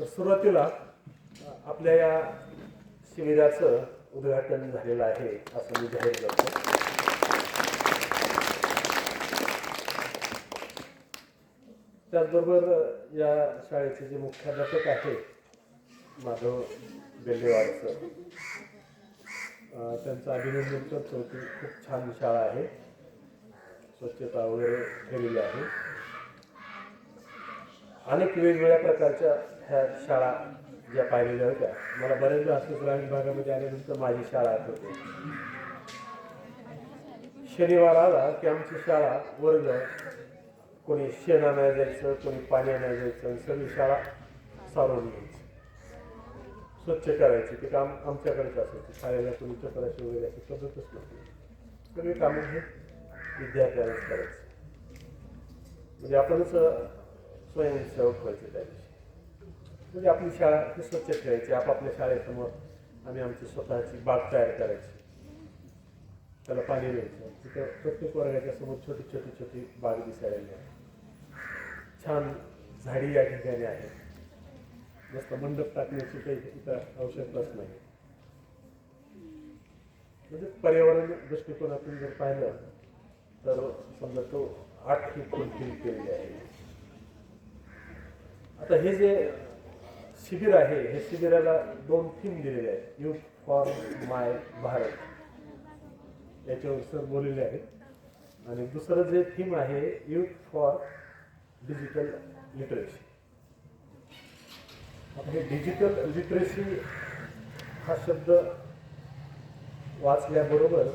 तर सुरुवातीला आपल्या या शिबिराचं उद्घाटन झालेलं आहे असं मी जाहीर करतो. त्याचबरोबर या शाळेचे जे मुख्याध्यापक आहेत माधव बेल्लेवाडचं त्यांचं अभिनंदन करतो की खूप छान शाळा आहे. स्वच्छता वगैरे ठेवलेली आहे. अनेक वेगवेगळ्या प्रकारच्या ह्या शाळा ज्या पाहिलेल्या होत्या. मला बऱ्याचदा असं ग्रामीण भागामध्ये आल्यानंतर माझी शाळा आठवते. शनिवार आला की आमची शाळा वर्ग कोणी शेणा नाही जायचं कोणी पाणी नाही जायचं सगळी शाळा सारून घ्यायची. स्वच्छ करायची. ते काम आमच्याकडेच असायचं. शाळेला कोणी चपराशी वगैरे अशी पद्धतच नव्हती. सगळी कामं हे विद्यार्थ्यांनाच करायचं. म्हणजे आपणच स्वयंसेवक व्हायचे त्या म्हणजे आपली शाळा ही स्वच्छ ठेवायची आपापल्या शाळेसमोर आम्ही आमची स्वतःची बाग तयार करायची. त्याला पाणी द्यायचं. तिथं प्रत्येक वर्गाच्या समोर छोटी छोटी छोटी बाग दिसायला लागली. छान झाडी या ठिकाणी आहे. मस्त मंडप टाकण्याची काही तिथं आवश्यकताच नाही. म्हणजे पर्यावरण दृष्टिकोनातून जर पाहिलं तर समजा तो आठ ही फुलफिल केलेली आहे? आता हे जे शिबिर आहे. हे शिबिराला दोन थीम दिलेले आहेत. युथ फॉर माय भारत याच्यावर सर बोललेले आहेत. आणि दुसरं जे थीम आहे युथ फॉर डिजिटल लिटरेसी आता हे डिजिटल लिटरेसी हा शब्द वाचल्याबरोबर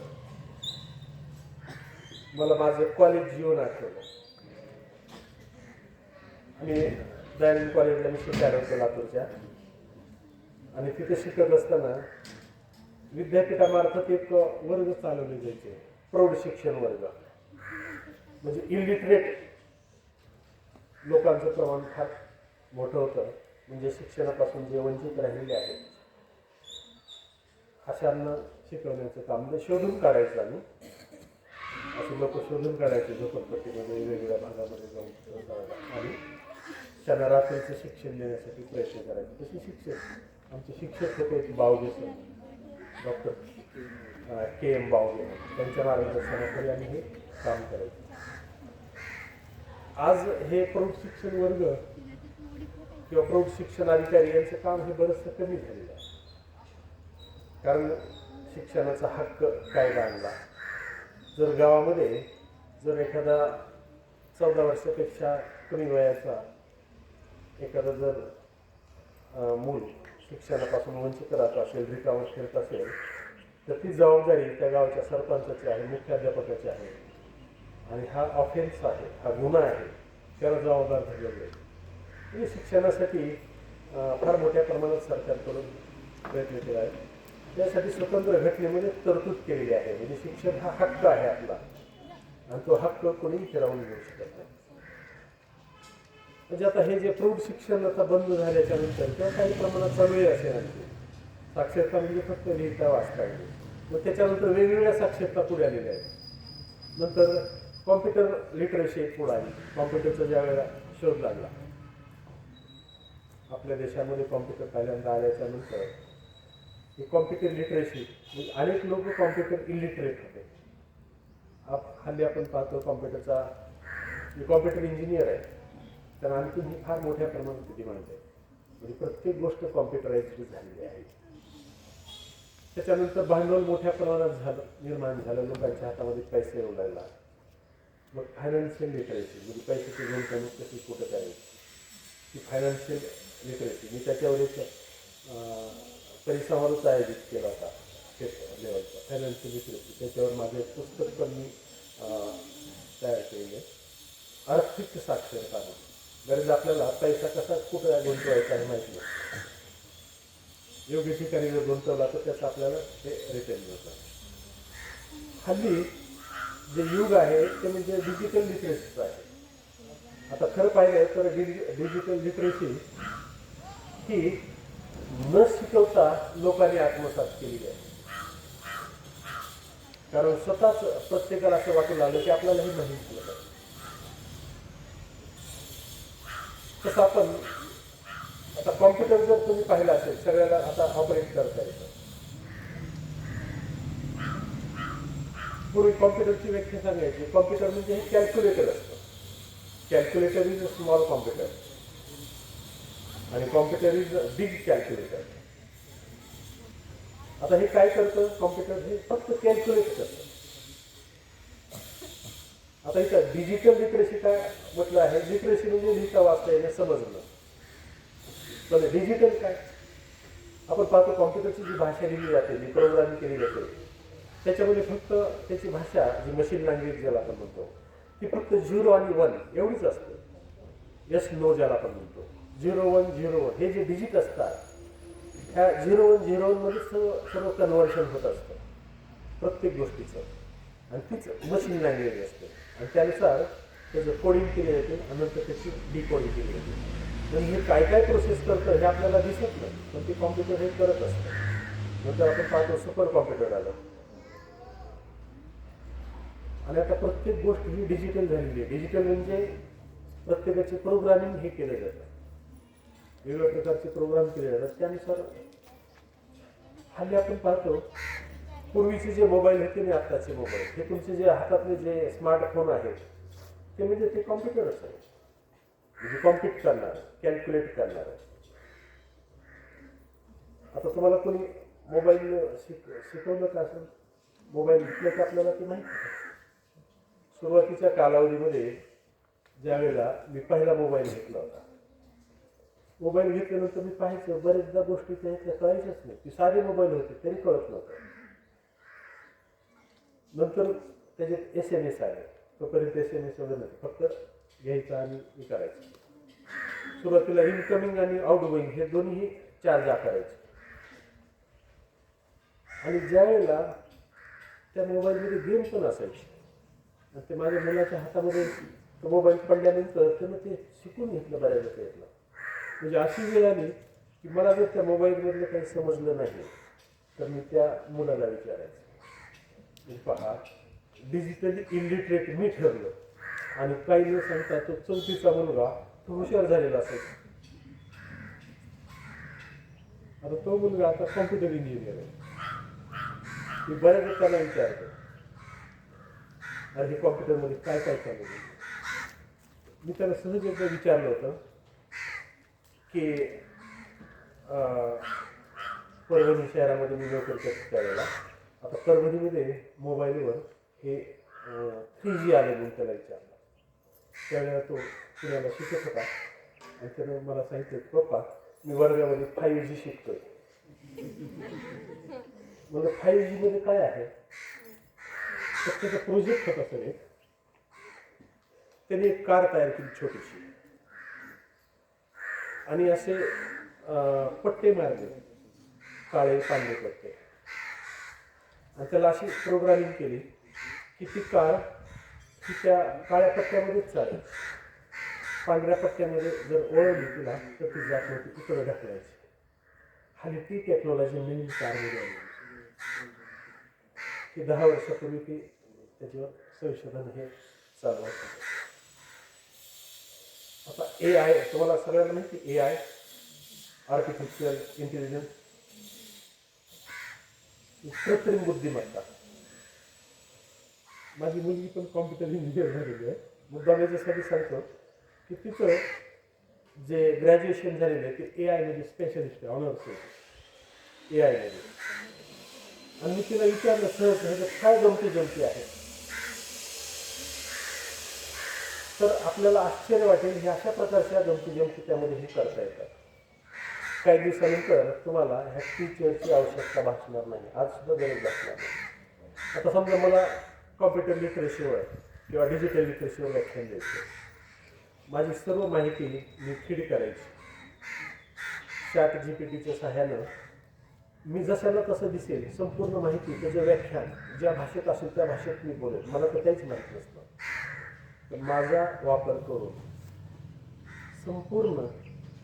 मला माझं कॉलेज जीवन आठवलं. आणि दयानंद कॉलेजला मी शिकायला होतो लातूरच्या. आणि तिथे शिकत असताना विद्यापीठामार्फत एक वर्ग चालवले जायचे प्रौढ शिक्षण वर्ग. म्हणजे इलिटरेट लोकांचं प्रमाण फार मोठं होतं. म्हणजे शिक्षणापासून जे वंचित राहिलेले आहेत अशांना शिकवण्याचं काम. म्हणजे शोधून काढायचं आम्ही. असे लोक शोधून काढायचे झोपडपट्टीमध्ये वेगवेगळ्या भागामध्ये जाऊन आणि त्यांना रात्रीचं शिक्षण देण्यासाठी प्रयत्न करायचे. तसे शिक्षक आमचे शिक्षक होते एक Bawage sir. Doctor K M Bawage त्यांच्या मार्गदर्शनाखाली आम्ही हे काम करायचं. आज हे प्रौढ शिक्षण वर्ग किंवा प्रौढ शिक्षण अधिकारी यांचं काम हे बरंचसं कमी झालेलं आहे. कारण शिक्षणाचा हक्क कायदा आणला. जर गावामध्ये जर एखादा चौदा वर्षापेक्षा कमी वयाचा एखादं जर मूल शिक्षणापासून वंचित राहत असेल रिकावर फिरत असेल तर ती जबाबदारी त्या गावच्या सरपंचाची आहे मुख्याध्यापकाची आहे. आणि हा ऑफेन्स आहे हा गुन्हा आहे त्याला जबाबदार धरलेलं आहे म्हणजे शिक्षणासाठी फार मोठ्या प्रमाणात सरकारकडून प्रयत्न केला आहे. त्यासाठी स्वतंत्र घटनेमध्ये तरतूद केलेली आहे. म्हणजे शिक्षण हा हक्क आहे आपला. आणि तो हक्क कोणीही फिरावून घेऊ शकत नाही. म्हणजे आता हे जे प्रौढ शिक्षण आता बंद झाल्याच्यानंतर किंवा काही प्रमाणात चालू असे साक्षरता म्हणजे फक्त लिहिता वाचता येईल. मग त्याच्यानंतर वेगवेगळ्या साक्षरता पुढे आलेल्या आहेत. नंतर कॉम्प्युटर लिटरेसी एक पुढे आली. कॉम्प्युटरचा ज्या वेळेला शोध लागला. आपल्या देशामध्ये कॉम्प्युटर पहिल्यांदा आल्याच्यानंतर ही कॉम्प्युटर लिटरेसी म्हणजे अनेक लोक कॉम्प्युटर इलिटरेट होते. आप हल्ली आपण पाहतो कॉम्प्युटरचा कॉम्प्युटर इंजिनियर आहे. तर आणखी ही फार मोठ्या प्रमाणात डिमांड आहे. म्हणजे प्रत्येक गोष्ट कॉम्प्युटराईज झालेली आहे. त्याच्यानंतर भांडवल मोठ्या प्रमाणात झालं निर्माण झालं. लोकांच्या हातामध्ये पैसे येऊ लागला मग फायनान्शियल लिटरेसी म्हणजे पैशाची गुंतवणूक कशी कुठं करायची? ती फायनान्शियल लिटरेसी मी त्याच्यावर एक परिसंवादच आयोजित केला होता. स्टेट लेवलचा फायनान्शियल लिटरेसी त्याच्यावर माझं एक पुस्तक पण मी तयार केलेलं आर्थिक साक्षरता गरज आपल्याला पैसा कसा कुठं गुंतवायचा हे माहिती नाही. योग्य ठिकाणी जर गुंतवला तर त्याचं आपल्याला ते रिटर्न मिळतं. हल्ली जे युग आहे ते म्हणजे डिजिटल लिटरेसीचं आहे. आता खरं पाहिलं तर डिजिटल लिटरेसी ही न शिकवता लोकांनी आत्मसात केलेली आहे. कारण स्वतःच प्रत्येकाला असं वाटू लागलं की आपल्याला हे माहीत नाही. तसं आपण आता कॉम्प्युटर जर तुम्ही पाहिला असेल सगळ्याला आता ऑपरेट करता येतं. पूर्वी कॉम्प्युटरची व्याख्या सांगायची. कॉम्प्युटर म्हणजे हे कॅल्क्युलेटर असतं. Calculator is a small computer आणि computer is a big calculator आता हे काय करतं? कॉम्प्युटर हे फक्त कॅल्क्युलेट करतं. आता इथं डिजिटल लिटरेसी काय म्हटलं आहे? लिटरेसी म्हणजे लिहिता वाचता येणं समजणं. म्हणजे पण डिजिटल काय? आपण पाहतो कॉम्प्युटरची जी भाषा लिहिली जाते जी प्रोग्रामिंग केली जाते त्याच्यामध्ये फक्त त्याची भाषा जी मशीन लँग्वेज ज्याला आपण म्हणतो ती फक्त झिरो आणि वन एवढीच असते. यस नो ज्याला आपण म्हणतो. झिरो वन झिरो वन हे जे डिजिट असतात ह्या झिरो वन झिरो वनमध्येच सर्व सर्व कन्व्हर्शन होत असतं. प्रत्येक गोष्टीचं. आणि तीच मशीन लँग्वेज असते. आणि त्यानुसार त्याचं कोडिंग केले जाते आणि नंतर त्याची डिकोडिंग केली जाते. आणि हे काय काय प्रोसेस करतं हे आपल्याला दिसत नाही पण ते कॉम्प्युटर हे करत असतं. नंतर आपण पाहतो सुपर कॉम्प्युटर आलं. आणि आता प्रत्येक गोष्ट ही डिजिटल झालेली आहे. डिजिटल म्हणजे प्रत्येकाचे प्रोग्रामिंग हे केलं जातं. वेगवेगळ्या प्रकारचे प्रोग्राम केले जातात. त्यानुसार हल्ली आपण पाहतो पूर्वीचे जे मोबाईल होते आणि आत्ताचे मोबाईल हे तुमचे जे हातातले जे स्मार्टफोन आहेत ते म्हणजे ते कॉम्प्युटरच आहे. म्हणजे कॉम्प्युट करणार कॅल्क्युलेट करणार. आता तुम्हाला कोणी मोबाईल शिक शिकवलं का असं? मोबाईल घेतलं का आपल्याला ते माहिती सुरुवातीच्या कालावधीमध्ये ज्या वेळेला मी पहिला मोबाईल घेतला होता. मोबाईल घेतल्यानंतर मी पाहायचं बरेचदा गोष्टी त्या कळायच्याच नाही. ती साधे मोबाईल होते तरी कळत नव्हतं. नंतर त्याच्यात एस एम एस आहे तोपर्यंत एस एम एस एवढं नाही. फक्त घ्यायचं आणि हे करायचं. सुरुवातीला इनकमिंग आणि आउटगोईंग हे दोन्ही चार्ज आकारायचे. आणि ज्या वेळेला त्या मोबाईलमध्ये गेम पण असायचे आणि ते माझ्या मुलाच्या हातामध्ये तो मोबाईल पडल्यानंतर त्यानं ते शिकून घेतलं बऱ्याच प्रयत्न. म्हणजे अशी वेळ आली की मला जर त्या मोबाईलमधलं काही समजलं नाही तर मी त्या मुलाला विचारायचं. पहा डिजिटली इलिटरेट मी ठरलं. आणि काही न सांगता तो चौथीचा मुलगा तो हुशार झालेला असायचा आता तो मुलगा आता कॉम्प्युटर इंजिनियर आहे. मी बऱ्याच त्याला विचारतो आणि हे कॉम्प्युटरमध्ये काय काय चालू आहे? मी त्याला सहज एकदा विचारलं होतं की परभणी शहरामध्ये मी नोकरी करतो त्यावेळेला आता परभणीमध्ये मोबाईलवर हे थ्री जी आले म्हणून त्याला विचारलं. त्यावेळेला तो पुण्याला शिकत होता. आणि त्यानं मला सांगितलं पप्पा मी वर्गामध्ये फाईव्ह जी शिकतोय. म्हणजे फाईव्ह जी मध्ये काय आहे? तर त्याचा प्रोजेक्ट होता सर एक. त्याने एक कार तयार केली छोटीशी. आणि असे पट्टे मारले. काळे पांढरे पट्टे. त्याला अशी प्रोग्रामिंग केली की ती कार ती त्या काळ्या पट्ट्यामध्येच चालेल पांढऱ्या पट्ट्यामध्ये जर ओळखली तिला तर ती जात नव्हती तिकडे ढकलायची. हल्ली ती टेक्नॉलॉजी नवीन कारमध्ये आली. की दहा वर्षापूर्वी ती त्याच्यावर संशोधन हे चालू होतं. आता ए आय तुम्हाला सगळ्यांना माहिती ए आय आर्टिफिशियल इंटेलिजन्स कृत्रिम बुद्धिमत्ता माझी मुलगी पण कॉम्प्युटर इंजिनियर झालेली आहे. मुद्दाम याच्यासाठी सांगतो की तिचं जे ग्रॅज्युएशन झालेलं आहे ते ए आयमध्ये स्पेशलिस्ट आहे ऑनर्स आहे ए आयमध्ये आणि मी तिला विचारलं सहज ह्याचं काय गमती जमती आहे? तर आपल्याला आश्चर्य वाटेल हे अशा प्रकारच्या गमती जमती त्यामध्ये हे करता येतात. काही दिवसानंतर तुम्हाला ह्या टीचरची आवश्यकता भासणार नाही. आज सुद्धा गरज भासणार नाही. आता समजा मला कॉम्प्युटर लिटरेसीवर किंवा डिजिटल लिटरेसीवर व्याख्यान द्यायचं माझी सर्व माहिती मी फीड करायची. चॅट जी पी टीच्या सहाय्यानं मी जशाला तसं दिसेल संपूर्ण माहिती त्याचं व्याख्यान ज्या भाषेत असेल त्या भाषेत मी बोलेल. मला तर काहीच माहिती नसतं. तर माझा वापर करून संपूर्ण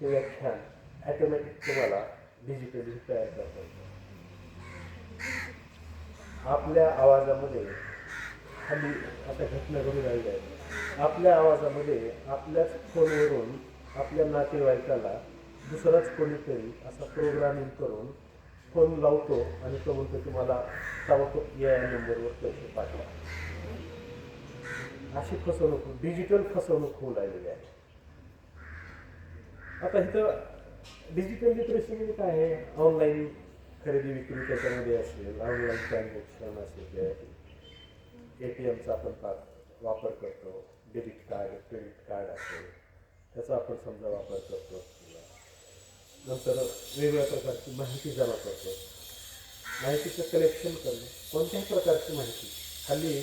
ते व्याख्यान ॲटोमॅटिक तुम्हाला डिजिटली तयार करता येतं. आपल्या आवाजामध्ये खाली आता घटना घडून राहिली आहे. आपल्या आवाजामध्ये आपल्याच फोनवरून आपल्या नातेवाईकाला दुसराच कोणीतरी असा प्रोग्रामिंग करून फोन लावतो आणि तो म्हणतो तुम्हाला ताबडतोब या या नंबरवर पैसे पाठवा. अशी फसवणूक डिजिटल फसवणूक होऊ लागलेली आहे. आता इथं डिजिटल लिटरेसी म्हणजे काय आहे? ऑनलाईन खरेदी विक्री त्याच्यामध्ये असेल ऑनलाईन ट्रान्झॅक्शन असेल ए टी एमचा आपण पा वापर करतो. डेबिट कार्ड क्रेडिट कार्ड असेल त्याचा आपण समजा वापर करतो. नंतर वेगवेगळ्या प्रकारची माहिती जमा करतो. माहितीचं कलेक्शन करणं. कोणत्याही प्रकारची माहिती. हल्ली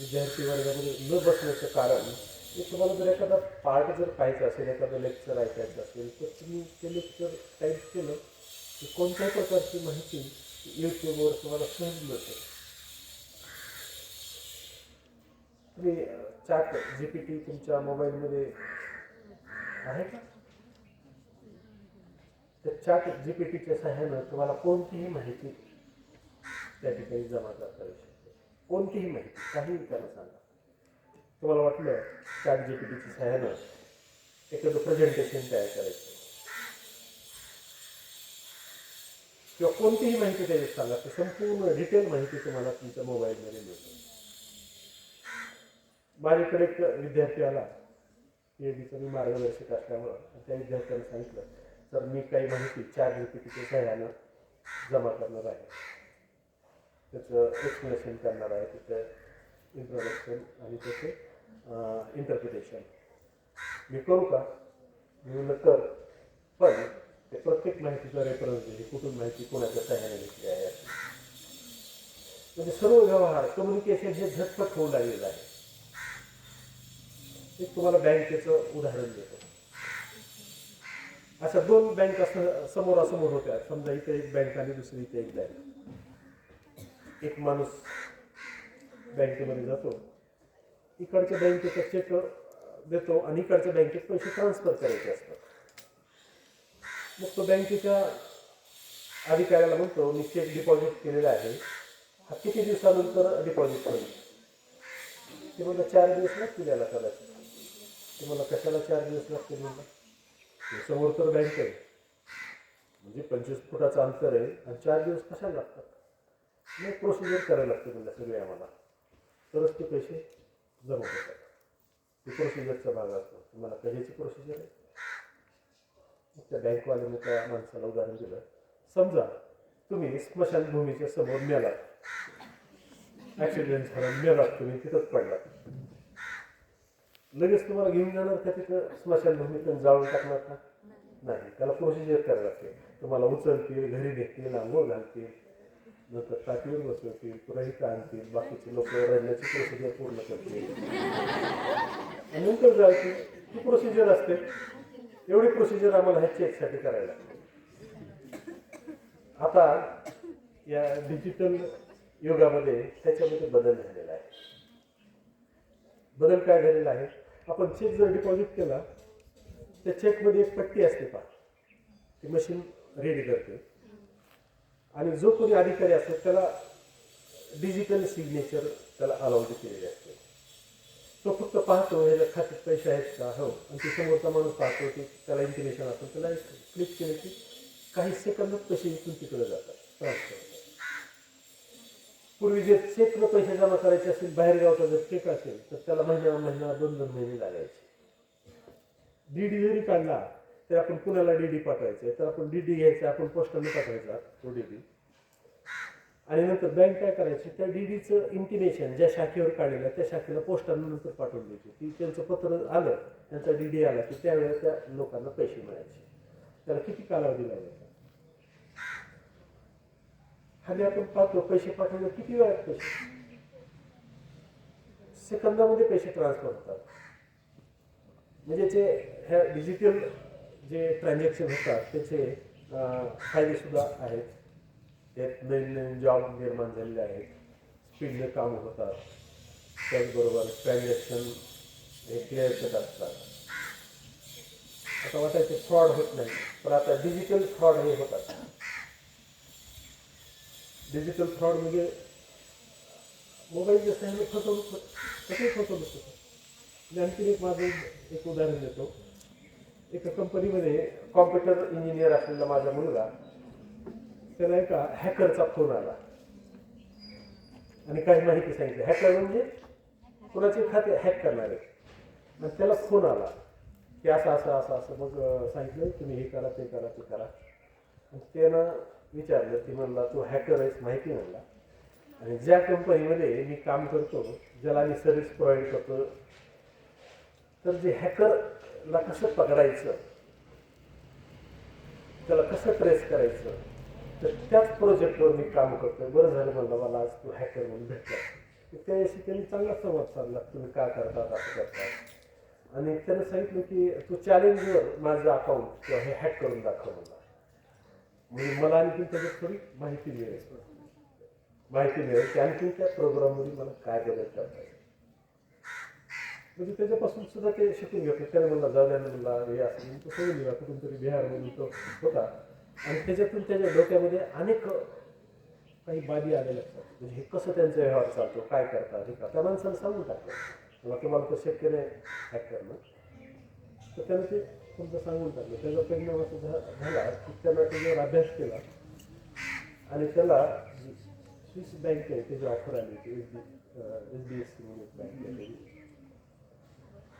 विद्यार्थी वर्गामध्ये न बसण्याचं कारण की तुम्हाला जर एखादा पार्ट जर पाहायचा असेल एखादं लेक्चर ऐकायचं असेल तर तुम्ही ते लेक्चर टाईप केलं की कोणत्याही प्रकारची माहिती यूट्यूबवर तुम्हाला सहज मिळते. तुम्ही चॅट जी पी टी तुमच्या मोबाईलमध्ये आहे का? त्या चॅट जी पी टीच्या सहाय्यानं तुम्हाला कोणतीही माहिती त्या ठिकाणी जमा करता येऊ शकते. कोणतीही माहिती काहीही त्याला सांगा. तुम्हाला वाटलं चॅट जी पी टीच्या सहाय्यानं एखादं प्रेझेंटेशन तयार करायचं? किंवा कोणतीही माहिती त्याच्यात सांगा तर संपूर्ण डिटेल माहिती तुम्हाला तुमच्या मोबाईलमध्ये मिळते माझ्याकडे एक विद्यार्थी आला. पी एच डीचं मी मार्गदर्शक असल्यामुळं त्या विद्यार्थ्यानं सांगितलं तर मी काही माहिती चार जी पी टीच्या सहाय्यानं जमा करणार आहे. त्याचं एक्सप्लेनेशन करणार आहे त्याचं इंट्रोडक्शन आणि त्याचं इंटरप्रिटेशन मी करू का? मी म्हणलं कर. पण ते प्रत्येक माहितीचा रेफरन्स दिली कुठून माहिती कोणाच्या सहाय्याने घेतली आहे? म्हणजे सर्व व्यवहार कम्युनिकेशन हे झटपट होऊ लागलेलं आहे. एक तुम्हाला बँकेचं उदाहरण देतो. अशा दोन बँक असं समोरासमोर होत्या. समजा इथे एक बँक आणि दुसरी इथे एक बँक. एक माणूस बँकेमध्ये जातो. इकडच्या बँकेचा चेक देतो आणि इकडच्या बँकेत पैसे ट्रान्सफर करायचे असतात. मग तो बँकेच्या अधिकाऱ्याला म्हणतो मी चेक डिपॉझिट केलेला आहे. हा किती दिवसानंतर डिपॉझिट होईल? ते मला चार दिवस लागतील याला कदाचित. ते मला कशाला चार दिवस लागतील म्हणलं समोर तर बँक आहे. म्हणजे पंचवीस फुटाचं अंतर आहे आणि चार दिवस कशाला लागतात? मग प्रोसिजर करायला लागते म्हणजे सगळे आम्हाला. तरच ते पैसे जमा होतात ते प्रोसिजरचा भाग असतो तुम्हाला कशाची प्रोसिजर आहे त्या बँकवाल्याने त्या माणसाला उदाहरण दिलं समजा तुम्ही स्मशानभूमीच्या समोर मेलात ॲक्सिडेंट झाला मेलात तुम्ही तिथंच पडलात लगेच तुम्हाला घेऊन जाणार का तिथं स्मशानभूमीतून जाळून टाकणार का नाही त्याला प्रोसिजर करायला लागते तुम्हाला उचलतील घरी घेतील आंघोळ घालतील नंतर टाकीवर बसवतील पुन्हा इथं आणतील बाकीचे लोक रडण्याची प्रोसिजर पूर्ण करतील आणि नंतर जायची ती प्रोसिजर असते एवढी प्रोसिजर आम्हाला ह्या चेकसाठी करायला लागते आता या डिजिटल युगामध्ये त्याच्यामध्ये बदल झालेला आहे बदल काय झालेला आहे आपण चेक जर डिपॉझिट केला त्या चेकमध्ये एक पट्टी असते पा ती मशीन रेडी करते आणि जो कोणी अधिकारी असतो त्याला डिजिटल सिग्नेचर त्याला अलाउड केलेली असते. तो फक्त पाहतो ह्याच्या खात्यात पैसे आहेत का? हो. आणि ते समोरचा माणूस पाहतो की त्याला इंटिमेशन असतो. त्याला क्लिक केलं की काही सेकंदात पैसे इथून तिकडे जातात. ट्रान्सफर पूर्वी जे चेकनं पैसे जमा करायचे असतील बाहेरगावचा जर चेक असेल तर त्याला महिना महिना दोन दोन महिने लागायचे. डीडी जरी काढला ते आपण पुण्याला डीडी पाठवायचे तर आपण डीडी घ्यायचं आपण पोस्टाने पाठवायचा तो डीडी आणि नंतर बँक काय करायची त्या डीडीचं इंटिमेशन ज्या शाखेवर काढलेलं आहे त्या शाखेला पोस्टाने नंतर पाठवून द्यायची. ती त्यांचं पत्र आलं त्यांचा डीडी आला की त्यावेळेला त्या लोकांना पैसे मिळायचे. त्याला किती कालावधी लागायचा? खाली आपण पाहतो पैसे पाठवले किती वेळात पैसे सेकंदामध्ये पैसे ट्रान्सफर होतात. म्हणजे जे ह्या डिजिटल जे ट्रान्झॅक्शन होतात त्याचे फायदेसुद्धा आहेत. त्यात नवीन नवीन जॉब निर्माण झालेले आहेत. स्पीडने काम होतात. त्याचबरोबर ट्रान्झॅक्शन हे क्लिअर कट असतात. आता वाटायचे फ्रॉड होत नाही पण आता डिजिटल फ्रॉड हे होतात. डिजिटल फ्रॉड म्हणजे मोबाईलच्या आहे फसवणूक होत- फसवणूक होतं आणखी एक माझं एक उदाहरण देतो. एका कंपनीमध्ये कॉम्प्युटर इंजिनियर असलेला माझा मुलगा त्याला एका हॅकरचा फोन आला. आणि काही माहिती सांगितली. हॅकर म्हणजे कोणाचे खाते हॅक करणारे. आणि त्याला फोन आला की असं असं असं असं. मग सांगितलं तुम्ही हे करा ते करा ते करा. आणि त्यानं विचारलं ती म्हणला तू हॅकर आहेस माहिती म्हणला. आणि ज्या कंपनीमध्ये मी काम करतो ज्याला मी सर्व्हिस प्रोव्हाइड करतो तर जे हॅकर हॅकरला कसं पकडायचं? त्याला कसं ट्रेस करायचं? तर त्याच प्रोजेक्टवर मी काम करतोय. बरं झालं म्हणलं मला आज तू हॅकर म्हणून भेटला तर त्याशी त्यांनी चांगला संवाद साधला. तुम्ही का करतात असं करतात आणि त्यानं सांगितलं की तू चॅलेंजवर माझं अकाउंट किंवा हे हॅक करून दाखव मला म्हणजे मला आणखी त्याच्यात थोडी माहिती मिळेल. माहिती मिळेल की आणखी त्या प्रोग्राममध्ये मला काय बदल करता येईल. म्हणजे त्याच्यापासून सुद्धा ते शिकून घेतलं. त्याने म्हणला जाऊद्यानं म्हणला हे असं म्हणून तो सोडून दिला. कुठून तरी बिहारमधून तो होता. आणि त्याच्यातून त्याच्या डोक्यामध्ये अनेक काही बाबी आलेल्या असतात. म्हणजे हे कसं त्यांचा व्यवहार चालतो काय करतात हे का त्या माणसानं सांगून टाकलं. मला तुम्हाला तर शक्य नाही हॅक करणं तर त्यानं ते समजा सांगून टाकलं. त्याचा परिणाम असा झाला की त्यानं त्याच्यावर अभ्यास केला. आणि त्याला स्विस बँक आहे त्याची ऑफर आली होती S B S B S C म्हणून बँक आहे.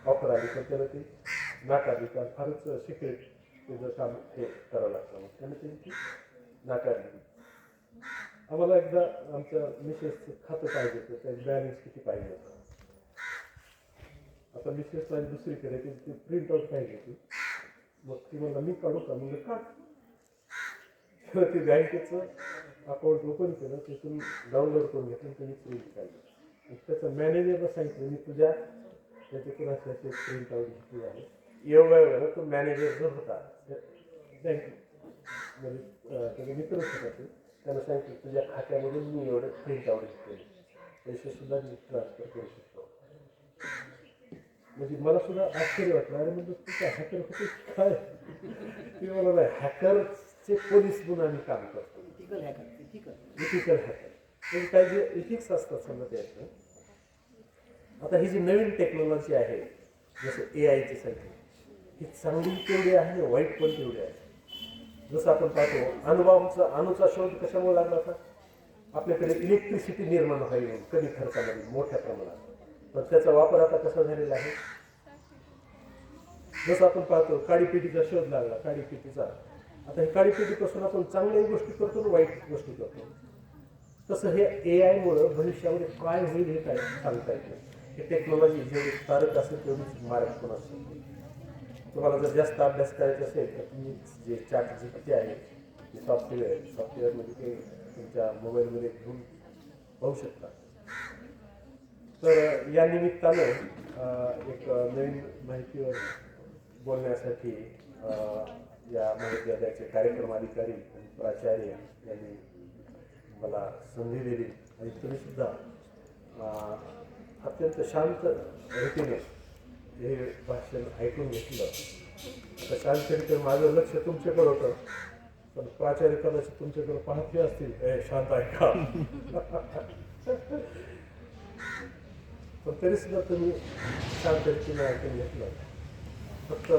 ऑफर आली तर त्याला ती नाकारली कारण फारच सिक्रेट त्याचं काम हे करावं लागतं. मग त्याने त्यांची नाकारली आम्हाला एकदा आमच्या मिसेसचं खातं पाहिजे होतं त्याचं बॅलन्स किती पाहिजे होतं. आता मिसेस माझी दुसरीकडे ती प्रिंट आउट पाहिजे होती. मग ती म्हणला मी काढू का? म्हणजे काढ. तेव्हा ते बँकेचं अकाउंट ओपन केलं तिथून डाउनलोड करून घेतलं आणि त्यांनी प्रिंट काढली. त्याचं मॅनेजरला सांगितलं मी तुझ्या त्याच्यातून असे असे प्रिंट आउट घेतली आहे. एवढ्या वेळेला तो मॅनेजर जो होता बँक म्हणजे त्याचा मित्रच होता ते त्यानं सांगितलं तुझ्या खात्यामधून मी एवढं प्रिंट आउट घेतले पैसे सुद्धा मी ट्रान्सफर करू शकतो. म्हणजे मला सुद्धा आश्चर्य वाटलं. अरे म्हणजे तू काय हॅकर होते काय? ते मला नाही हॅकरचे पोलीस म्हणून आम्ही काम करतो. Ethical hacker ethical ethical hacker म्हणजे काही जे इथिक्स असतात समजा त्याचं आता ही जी नवीन टेक्नॉलॉजी आहे जसं ए आयची सारखी ही चांगली तेवढी आहे आणि वाईट पण तेवढी आहे? जसं आपण पाहतो अणुबांबचा अणुचा शोध कशामुळे लागला होता? आपल्याकडे इलेक्ट्रिसिटी निर्माण व्हावी कमी खर्चामध्ये मोठ्या प्रमाणात. पण त्याचा वापर आता कसा झालेला आहे? जसं आपण पाहतो काडीपेटीचा शोध लागला काडीपेटीचा आता हे काडीपेटीपासून आपण चांगल्याही गोष्टी करतो आणि वाईट गोष्टी करतो? तसं हे ए आयमुळं भविष्यामध्ये काय होईल हे काय सांगता येत नाही. हे टेक्नॉलॉजी जेवढी तारक असेल तेवढीच मार्ग पण असते तुम्हाला जर जास्त अभ्यास करायचा असेल तर तुम्ही जे चॅट जी पी आहे ते सॉफ्टवेअर आहे सॉफ्टवेअरमध्ये म्हणजे ते तुमच्या मोबाईलमध्ये घेऊन पाहू शकता. तर या निमित्तानं एक नवीन माहितीवर बोलण्यासाठी या महाविद्यालयाचे कार्यक्रम अधिकारी आणि प्राचार्य यांनी मला संधी दिली. आणि तुम्ही सुद्धा अत्यंत शांत रीतीने हे भाषण ऐकून घेतलं. आता शांत माझं लक्ष तुमच्याकडे होतं. पण प्राचार्य कदाचित तुमच्याकडे पाहते असतील. हे शांत ऐका. पण तरी सुद्धा तुम्ही शांत रीतीने ऐकून घेतलं. फक्त